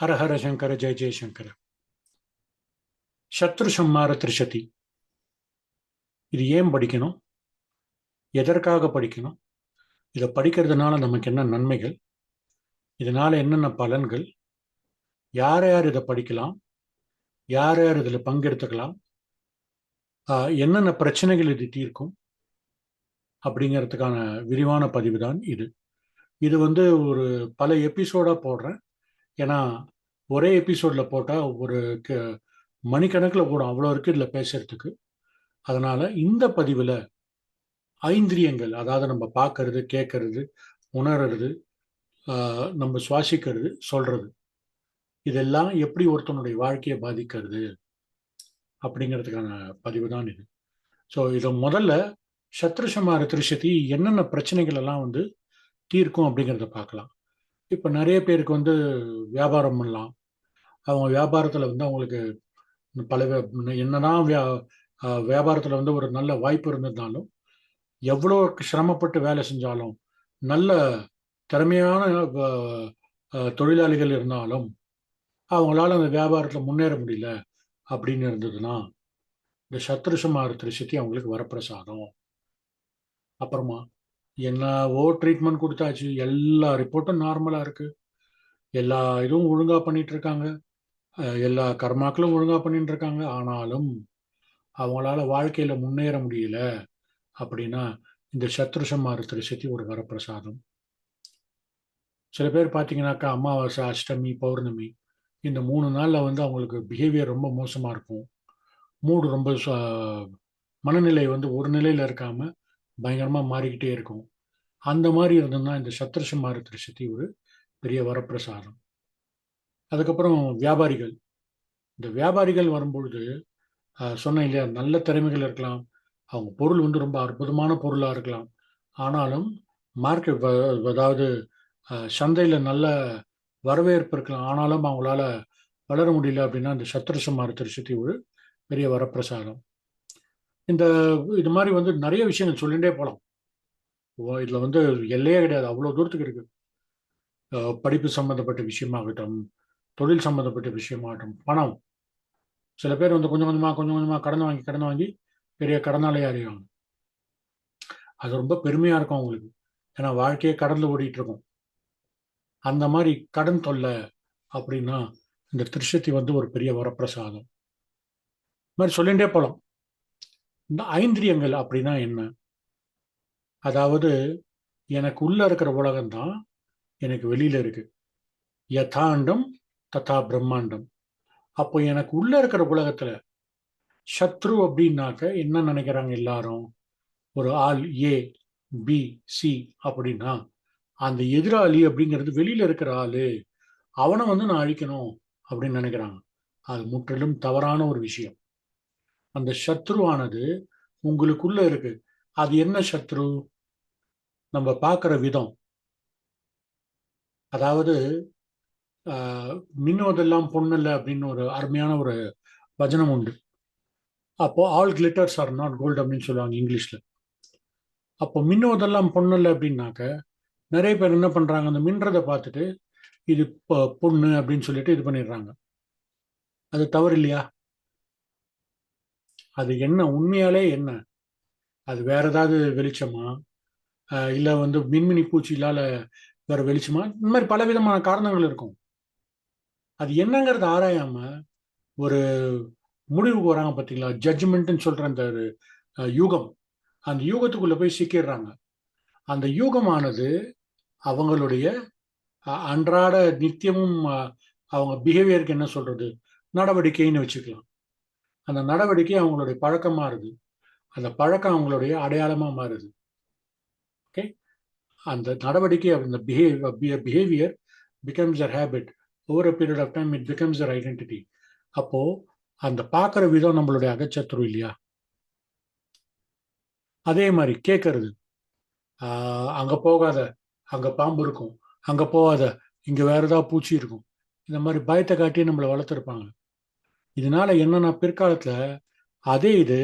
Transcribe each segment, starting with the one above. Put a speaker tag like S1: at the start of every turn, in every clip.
S1: ஹர ஹர சங்கர ஜெய ஜெயசங்கர சத்ரு சம்மார திருஷதி இது ஏன் படிக்கணும் எதற்காக படிக்கணும் இதை படிக்கிறதுனால நமக்கு என்ன நன்மைகள் இதனால என்னென்ன பலன்கள் யார் யார் இதை படிக்கலாம் யார் யார் இதில் பங்கெடுத்துக்கலாம் என்னென்ன பிரச்சனைகள் இது தீர்க்கும் அப்படிங்கிறதுக்கான விரிவான பதிவு தான் இது இது வந்து ஒரு பல எபிசோடாக போடுறேன் ஏன்னா ஒரே எபிசோடில் போட்டால் ஒரு க மணிக்கணக்கில் போடும் அவ்வளோ இருக்குது இதில் பேசுறதுக்கு அதனால் இந்த பதிவில் ஐந்திரியங்கள் அதாவது நம்ம பார்க்கறது கேட்கறது உணர்றது நம்ம சுவாசிக்கிறது சொல்கிறது இதெல்லாம் எப்படி ஒருத்தனுடைய வாழ்க்கையை பாதிக்கிறது அப்படிங்கிறதுக்கான பதிவு தான் இது ஸோ இதை முதல்ல சத்ருஷமார திருஷதி என்னென்ன பிரச்சனைகள் எல்லாம் வந்து தீர்க்கும் அப்படிங்கிறத பார்க்கலாம் இப்போ நிறைய பேருக்கு வந்து வியாபாரம் பண்ணலாம் அவங்க வியாபாரத்தில் வந்து அவங்களுக்கு பல என்னதான் வியா வியாபாரத்தில் வந்து ஒரு நல்ல வாய்ப்பு இருந்திருந்தாலும் எவ்வளோ சிரமப்பட்டு வேலை செஞ்சாலும் நல்ல திறமையான தொழிலாளிகள் இருந்தாலும் அவங்களால அந்த வியாபாரத்தில் முன்னேற முடியல அப்படின்னு இருந்ததுன்னா இந்த சத்ருஷமாரத்திரி சித்தி அவங்களுக்கு வரப்பிரசாதம் அப்புறமா என்னவோ ட்ரீட்மெண்ட் கொடுத்தாச்சு எல்லா ரிப்போர்ட்டும் நார்மலாக இருக்குது எல்லா இதுவும் ஒழுங்காக பண்ணிட்டு இருக்காங்க எல்லா கர்மாக்களும் ஒழுங்காக பண்ணிட்டு இருக்காங்க ஆனாலும் அவங்களால வாழ்க்கையில் முன்னேற முடியல அப்படின்னா இந்த சத்ருஷமாறு திருசக்தி ஒரு வரப்பிரசாதம் சில பேர் பார்த்தீங்கன்னாக்கா அமாவாசை அஷ்டமி பௌர்ணமி இந்த மூணு நாளில் வந்து அவங்களுக்கு பிஹேவியர் ரொம்ப மோசமாக இருக்கும் மூடு ரொம்ப மனநிலை வந்து ஒரு நிலையில் இருக்காமல் பயங்கரமாக மாறிக்கிட்டே இருக்கும் அந்த மாதிரி இருந்ததுன்னா இந்த சத்திரச மாரத்திர சக்தி ஒரு பெரிய வரப்பிரசாதம் அதுக்கப்புறம் வியாபாரிகள் இந்த வியாபாரிகள் வரும்பொழுது சொன்னேன் இல்லையா நல்ல திறமைகள் இருக்கலாம் அவங்க பொருள் வந்து ரொம்ப அற்புதமான பொருளாக இருக்கலாம் ஆனாலும் மார்க்கெட் அதாவது சந்தையில் நல்ல வரவேற்பு இருக்கலாம் ஆனாலும் அவங்களால வளர முடியல அப்படின்னா இந்த சத்திரச மாரத்திர சக்தி ஒரு பெரிய வரப்பிரசாதம் இந்த இது மாதிரி வந்து நிறைய விஷயங்கள் சொல்லிகிட்டே போகலாம் இதில் வந்து எல்லையே கிடையாது அவ்வளோ தூரத்துக்கு இருக்குது படிப்பு சம்மந்தப்பட்ட விஷயமாகட்டும் தொழில் சம்மந்தப்பட்ட விஷயமாகட்டும் பணம் சில பேர் வந்து கொஞ்சம் கொஞ்சமாக கொஞ்சம் கொஞ்சமாக கடன் வாங்கி கடன் வாங்கி பெரிய கடனாலேயே அறியாங்க அது ரொம்ப பெருமையாக இருக்கும் அவங்களுக்கு ஏன்னா வாழ்க்கையே கடந்து ஓடிட்டு இருக்கும் அந்த மாதிரி கடன் தொல்லை அப்படின்னா இந்த திருஷத்தி வந்து ஒரு பெரிய வரப்பிரசாதம் இது மாதிரி சொல்லிகிட்டே போகலாம் இந்த ஐந்திரியங்கள் அப்படின்னா என்ன அதாவது எனக்கு உள்ள இருக்கிற உலகம்தான் எனக்கு வெளியில இருக்கு யதாண்டம் ததா பிரம்மாண்டம் அப்போ எனக்கு உள்ள இருக்கிற உலகத்துல சத்ரு அப்படின்னாக்க என்ன நினைக்கிறாங்க எல்லாரும் ஒரு ஆள் ஏ பி சி அப்படின்னா அந்த எதிராளி அப்படிங்கிறது வெளியில இருக்கிற ஆளு அவனை வந்து நான் அழிக்கணும் அப்படின்னு நினைக்கிறாங்க அது முற்றிலும் தவறான ஒரு விஷயம் அந்த சத்ருவானது உங்களுக்குள்ள இருக்கு அது என்ன சத்ரு நம்ம பார்க்குற விதம் அதாவது மின்னுவதெல்லாம் பொண்ணில்லை அப்படின்னு ஒரு அருமையான ஒரு வஜனம் உண்டு அப்போ all glitters are not gold அப்படின்னு சொல்லுவாங்க இங்கிலீஷில் அப்போ மின்னுவதெல்லாம் பொண்ணில்லை அப்படின்னாக்க நிறைய பேர் என்ன பண்ணுறாங்க அந்த மின்றதை பார்த்துட்டு இது பொண்ணு அப்படின்னு சொல்லிட்டு இது பண்ணிடுறாங்க அது தவறு இல்லையா அது என்ன உண்மையாலே என்ன அது வேற ஏதாவது வெளிச்சமா இல்லை வந்து மின்மினி பூச்சி இல்லாத வேற வெளிச்சமா இந்த மாதிரி பல விதமான காரணங்கள் இருக்கும் அது என்னங்கிறது ஆராயாம ஒரு முடிவுக்கு வராங்க பார்த்தீங்களா ஜட்ஜ்மெண்ட்னு சொல்ற அந்த யூகம் அந்த யூகத்துக்குள்ள போய் சிக்கிடுறாங்க அந்த யூகமானது அவங்களுடைய அன்றாட நித்தியமும் அவங்க பிஹேவியருக்கு என்ன சொல்றது நடவடிக்கைன்னு வச்சுக்கலாம் அந்த நடவடிக்கை அவங்களுடைய பழக்கம் மாறுது அந்த பழக்கம் அவங்களுடைய அடையாளமாக மாறுது ஓகே அந்த நடவடிக்கை அந்த behave behaviour becomes a habit over a period of time it becomes a identity அப்போது அந்த பார்க்குற விதம் நம்மளுடைய அகச்சத்துரு இல்லையா அதே மாதிரி கேட்கறது அங்கே போகாத அங்கே பாம்பு இருக்கும் அங்கே போகாத இங்கே வேறு ஏதாவது பூச்சி இருக்கும் இந்த மாதிரி பயத்தை காட்டி நம்மளை வளர்த்துருப்பாங்க இதனால என்னன்னா பிற்காலத்துல அதே இது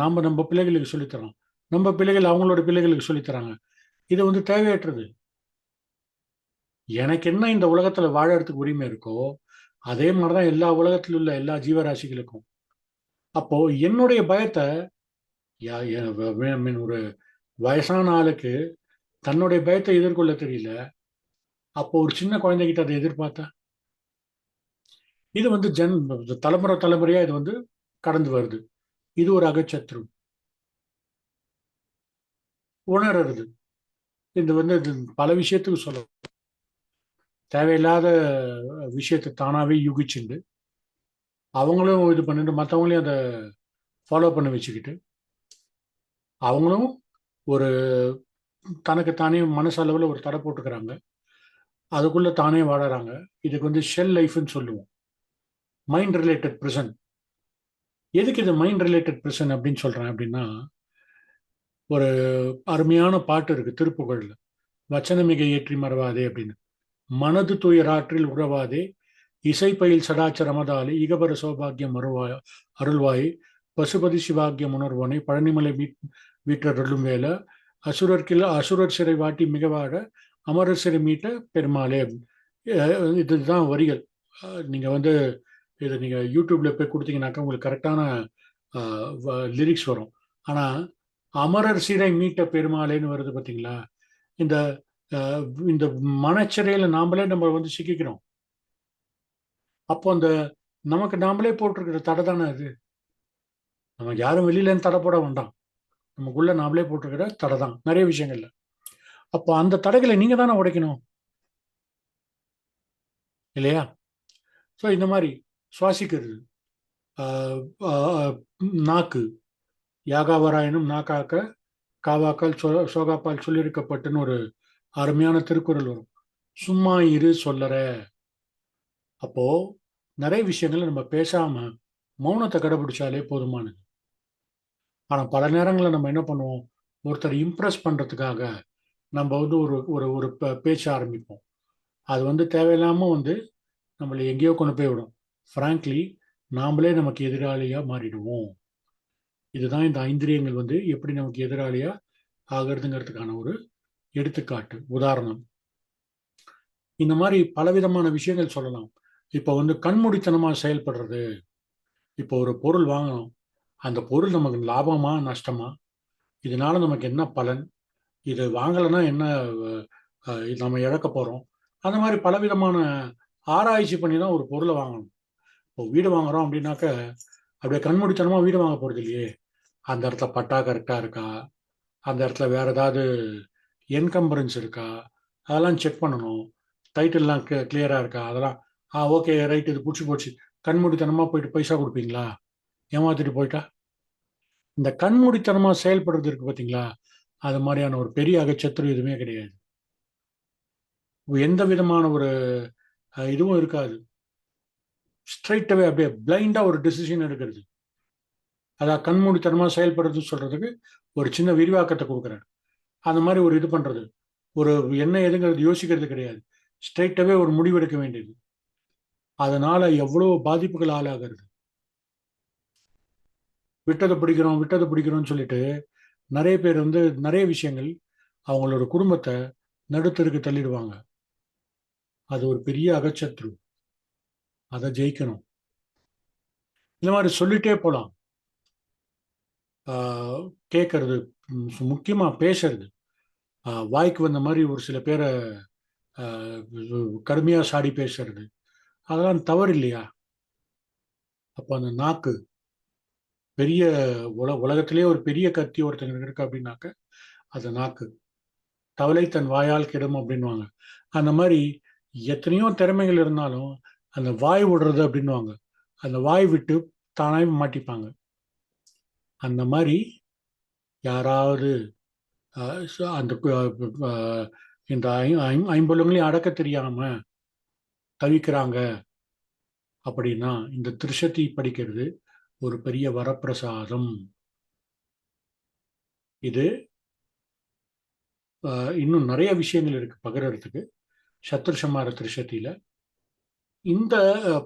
S1: நாம நம்ம பிள்ளைகளுக்கு சொல்லித்தரோம் நம்ம பிள்ளைகள் அவங்களோட பிள்ளைகளுக்கு சொல்லித்தராங்க இது வந்து தேவையற்றது எனக்கு என்ன இந்த உலகத்துல வாழறதுக்கு உரிமை இருக்கோ அதே மாதிரி தான் எல்லா உலகத்தில் உள்ள எல்லா ஜீவராசிகளுக்கும் அப்போ என்னுடைய பயத்தை ஒரு வயசான ஆளுக்கு தன்னுடைய பயத்தை எதிர்கொள்ள தெரியல அப்போ ஒரு சின்ன குழந்தைகிட்ட அதை எதிர்பார்த்தேன் இது வந்து ஜென் தலைமுறை தலைமுறையா இது வந்து கடந்து வருது இது ஒரு அகச்சத்ரு உணர்றது இது வந்து இது பல விஷயத்துக்கு சொல்ல தேவையில்லாத விஷயத்தை தானாகவே யூகிச்சுண்டு அவங்களும் இது பண்ணிட்டு மற்றவங்களையும் அதை ஃபாலோ பண்ண வச்சுக்கிட்டு அவங்களும் ஒரு தனக்கு தானே மனசளவில் ஒரு தடை போட்டுக்கிறாங்க அதுக்குள்ளே தானே வாழறாங்க இதுக்கு வந்து ஷெல் லைஃப்னு சொல்லுவோம் மைண்ட் ரிலேட்டட் ப்ரிசன் எதுக்கு இது மைண்ட் ரிலேட்டட் ப்ரிசன் அப்படின்னு சொல்கிறேன் அப்படின்னா ஒரு அருமையான பாட்டு இருக்குது திருப்புகழில் மிக ஏற்றி மறவாதே அப்படின்னு மனது துயராற்றில் உறவாதே இசைப்பயில் சடாச்சரமதாலே இகபர சௌபாகியம் அருவாய் அருள்வாய் பசுபதி சிவாகியம் உணர்வோனை பழனிமலை வீட் வீற்றருளும் வேலை அசுரர் கில அசுரர் சிறை வாட்டி மிகவாட அமரர் சிறை மீட்ட பெருமாளே இதுதான் வரிகள் நீங்கள் வந்து இதை நீங்கள் யூடியூப்பில் போய் கொடுத்தீங்கன்னாக்கா உங்களுக்கு கரெக்டான லிரிக்ஸ் வரும் ஆனால் அமரர் சீரை மீட்ட பெருமாளேன்னு வருது பார்த்தீங்களா இந்த இந்த மனச்சிறையில் நாமளே நம்ம வந்து சிக்கிக்கிறோம் அப்போ அந்த நமக்கு நாமளே போட்டிருக்கிற தடை தானே அது நம்ம யாரும் வெளியிலேருந்து தடை போட வேண்டாம் நமக்குள்ள நாமளே போட்டிருக்கிற தடை தான் நிறைய விஷயங்கள்ல அப்போ அந்த தடைகளை நீங்கள் தானே உடைக்கணும் இல்லையா ஸோ இந்த மாதிரி சுவாசிக்கிறது நாக்கு யாகாவராயனும் நாக்காக்க காவாக்கால் சோ சோகாப்பால் சொல்லியிருக்கப்பட்டுன்னு ஒரு அருமையான திருக்குறள் வரும் சும்மா இரு சொல்லற அப்போ நிறைய விஷயங்களை நம்ம பேசாம மௌனத்தை கடைபிடிச்சாலே போதுமானது ஆனால் பல நேரங்களில் நம்ம என்ன பண்ணுவோம் ஒருத்தர் இம்ப்ரெஸ் பண்ணுறதுக்காக நம்ம வந்து ஒரு ஒரு ஒரு பேச்ச ஆரம்பிப்போம் அது வந்து தேவையில்லாமல் வந்து நம்மளை எங்கேயோ கொண்டு போய் விடும் ஃப்ராங்க்லி நாமளே நமக்கு எதிராளியாக மாறிடுவோம் இதுதான் இந்த ஐந்திரியங்கள் வந்து எப்படி நமக்கு எதிராளியாக ஆகிறதுங்கிறதுக்கான ஒரு எடுத்துக்காட்டு உதாரணம் இந்த மாதிரி பலவிதமான விஷயங்கள் சொல்லலாம் இப்போ வந்து கண்மூடித்தனமாக செயல்படுறது இப்போ ஒரு பொருள் வாங்கணும் அந்த பொருள் நமக்கு லாபமா நஷ்டமா இதனால நமக்கு என்ன பலன் இது வாங்கலைன்னா என்ன நம்ம இழக்க போகிறோம் அந்த மாதிரி பலவிதமான ஆராய்ச்சி பண்ணி தான் ஒரு பொருளை வாங்கணும் இப்போ வீடு வாங்குறோம் அப்படின்னாக்க அப்படியே கண்மூடித்தனமாக வீடு வாங்க போகிறது இல்லையே அந்த இடத்துல பட்டா கரெக்டாக இருக்கா அந்த இடத்துல வேற ஏதாவது என்கம்பரன்ஸ் இருக்கா அதெல்லாம் செக் பண்ணணும் டைட்டில்லாம் கிளியராக இருக்கா அதெல்லாம் ஆ ஓகே ரைட் இது பிடிச்சி போச்சு கண்மூடித்தனமாக போயிட்டு பைசா கொடுப்பீங்களா ஏமாத்திட்டு போயிட்டா இந்த கண்மூடித்தனமாக செயல்படுறது இருக்கு பார்த்தீங்களா அது மாதிரியான ஒரு பெரிய அகச்சத்துரு எதுவுமே கிடையாது எந்த விதமான ஒரு இதுவும் இருக்காது அவே அப்படியே பிளைண்டாக ஒரு டிசிஷன் எடுக்கிறது அதான் கண்மூடித்தனமாக செயல்படுறதுன்னு சொல்கிறதுக்கு ஒரு சின்ன விரிவாக்கத்தை கொடுக்குறாரு அந்த மாதிரி ஒரு இது பண்ணுறது ஒரு என்ன எதுங்கிறது யோசிக்கிறது கிடையாது ஸ்ட்ரைட்டாகவே ஒரு முடிவு எடுக்க வேண்டியது அதனால் எவ்வளோ பாதிப்புகள் ஆளாகிறது விட்டதை பிடிக்கிறோம் விட்டதை பிடிக்கிறோம்னு சொல்லிட்டு நிறைய பேர் வந்து நிறைய விஷயங்கள் அவங்களோட குடும்பத்தை நடுத்தருக்கு தள்ளிடுவாங்க அது ஒரு பெரிய அகச்சத்ரு அதை ஜெயிக்கணும் இந்த மாதிரி சொல்லிட்டே போகலாம் கேட்கறது முக்கியமாக பேசுறது வாய்க்கு வந்த மாதிரி ஒரு சில பேரை கடுமையாக சாடி பேசுறது அதெல்லாம் தவறு இல்லையா அப்போ அந்த நாக்கு பெரிய உல உலகத்திலே ஒரு பெரிய கத்தி ஒருத்தங்க இருக்கு அப்படின்னாக்க அது நாக்கு தவளை தன் வாயால் கிடும் அப்படின்வாங்க அந்த மாதிரி எத்தனையோ திறமைகள் இருந்தாலும் அந்த வாய் விடுறது அப்படின்வாங்க அந்த வாய் விட்டு தானாக மாட்டிப்பாங்க அந்த மாதிரி யாராவது அந்த இந்த ஐம்பலங்களையும் அடக்க தெரியாம தவிக்கிறாங்க அப்படின்னா இந்த திருஷத்தை படிக்கிறது ஒரு பெரிய வரப்பிரசாதம் இது இன்னும் நிறைய விஷயங்கள் இருக்கு பகிரத்துக்கு சத்ருஷமார திருஷத்தில இந்த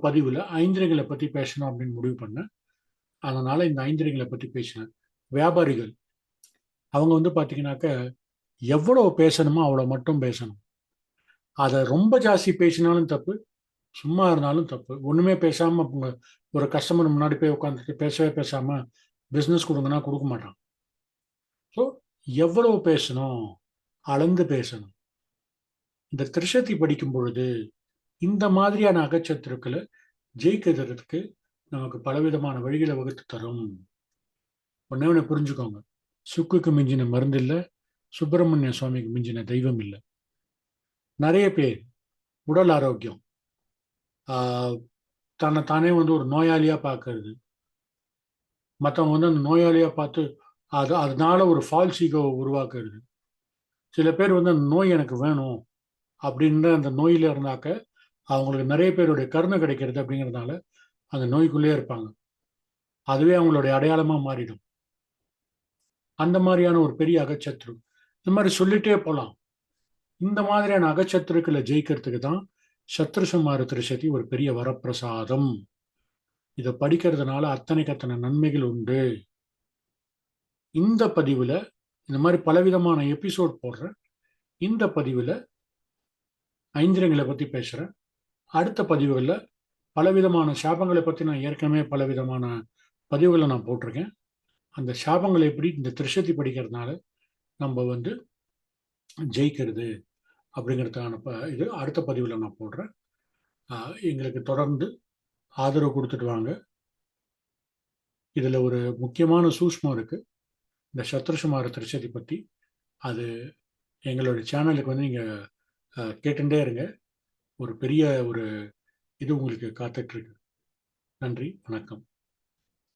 S1: பதிவில் ஐந்திரைகளை பற்றி பேசணும் அப்படின்னு முடிவு பண்ணேன் அதனால் இந்த ஐந்திரைகளை பற்றி பேசினேன் வியாபாரிகள் அவங்க வந்து பார்த்தீங்கன்னாக்க எவ்வளோ பேசணுமோ அவ்வளோ மட்டும் பேசணும் அதை ரொம்ப ஜாஸ்தி பேசினாலும் தப்பு சும்மா இருந்தாலும் தப்பு ஒன்றுமே பேசாமல் அவங்க ஒரு கஸ்டமர் முன்னாடி போய் உட்காந்துட்டு பேசவே பேசாமல் பிஸ்னஸ் கொடுங்கன்னா கொடுக்க மாட்டான் ஸோ எவ்வளோ பேசணும் அளந்து பேசணும் இந்த திருஷத்தி படிக்கும் பொழுது இந்த மாதிரியான அகச்சத்துருக்களை ஜெயிக்கிறதுக்கு நமக்கு பலவிதமான வழிகளை வகுத்து தரும் ஒன்னே ஒன்று புரிஞ்சுக்கோங்க சுக்குக்கு மிஞ்சின மருந்து இல்லை சுப்பிரமணிய சுவாமிக்கு மிஞ்சின தெய்வம் இல்லை நிறைய பேர் உடல் ஆரோக்கியம் தன்னை தானே வந்து ஒரு நோயாளியாக பார்க்கறது மற்றவங்க வந்து அந்த நோயாளியாக பார்த்து அது அதனால ஒரு ஃபால்ஸ் ஈகோவை உருவாக்குறது சில பேர் வந்து அந்த நோய் எனக்கு வேணும் அப்படின்ற அந்த நோயில் இருந்தாக்க அவங்களுக்கு நிறைய பேருடைய கருணை கிடைக்கிறது அப்படிங்கிறதுனால அந்த நோய்க்குள்ளேயே இருப்பாங்க அதுவே அவங்களுடைய அடையாளமாக மாறிடும் அந்த மாதிரியான ஒரு பெரிய அகச்சத்ரு இந்த மாதிரி சொல்லிட்டே போகலாம் இந்த மாதிரியான அகச்சத்துருக்களை ஜெயிக்கிறதுக்கு தான் சத்ருசுமார திருசதி ஒரு பெரிய வரப்பிரசாதம் இதை படிக்கிறதுனால அத்தனைக்கு அத்தனை நன்மைகள் உண்டு இந்த பதிவில் இந்த மாதிரி பலவிதமான எபிசோட் போடுறேன் இந்த பதிவில் ஐந்திரங்களை பற்றி பேசுகிறேன் அடுத்த பதிவுகளில் பலவிதமான சாபங்களை பற்றி நான் ஏற்கனவே பலவிதமான பதிவுகளை நான் போட்டிருக்கேன் அந்த சாபங்களை எப்படி இந்த திருஷத்தி படிக்கிறதுனால நம்ம வந்து ஜெயிக்கிறது அப்படிங்கிறதுக்கான ப இது அடுத்த பதிவில் நான் போடுறேன் எங்களுக்கு தொடர்ந்து ஆதரவு கொடுத்துட்டு வாங்க இதில் ஒரு முக்கியமான சூஷ்மம் இருக்குது இந்த சத்ருஷுமார திருச்சதி பற்றி அது எங்களுடைய சேனலுக்கு வந்து நீங்கள் கேட்டுட்டே இருங்க ஒரு பெரிய ஒரு இது உங்களுக்கு காத்துட்ருக்கு நன்றி வணக்கம்